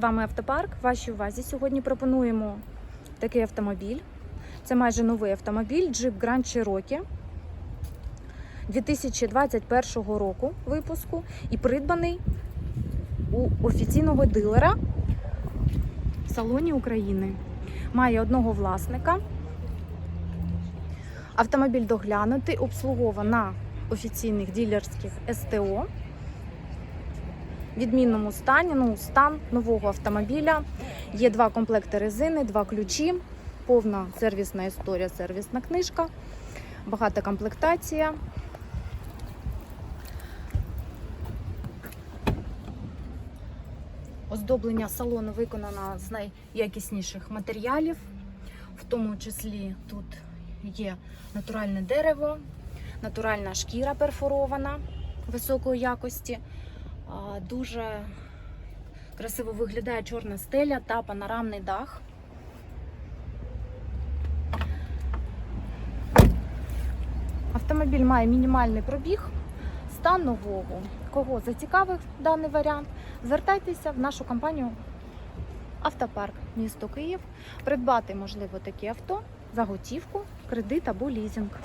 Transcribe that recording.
вами автопарк. Вашій увазі сьогодні пропонуємо такий автомобіль. Це майже новий автомобіль Jeep Grand Cherokee 2021 року випуску і придбаний у офіційного дилера в салоні України. Має одного власника. Автомобіль доглянутий, обслуговано на офіційних ділерських СТО. Відмінному стані, ну, стан нового автомобіля. Є два комплекти резини, два ключі, повна сервісна історія, сервісна книжка, багата комплектація. Оздоблення салону виконано з найякісніших матеріалів, в тому числі тут є натуральне дерево, натуральна шкіра перфорована високої якості. Дуже красиво виглядає чорна стеля та панорамний дах. Автомобіль має мінімальний пробіг, стан нового. Кого зацікавив даний варіант, звертайтеся в нашу компанію Автопарк місто Київ. Придбати можливо такі авто за готівку, кредит або лізинг.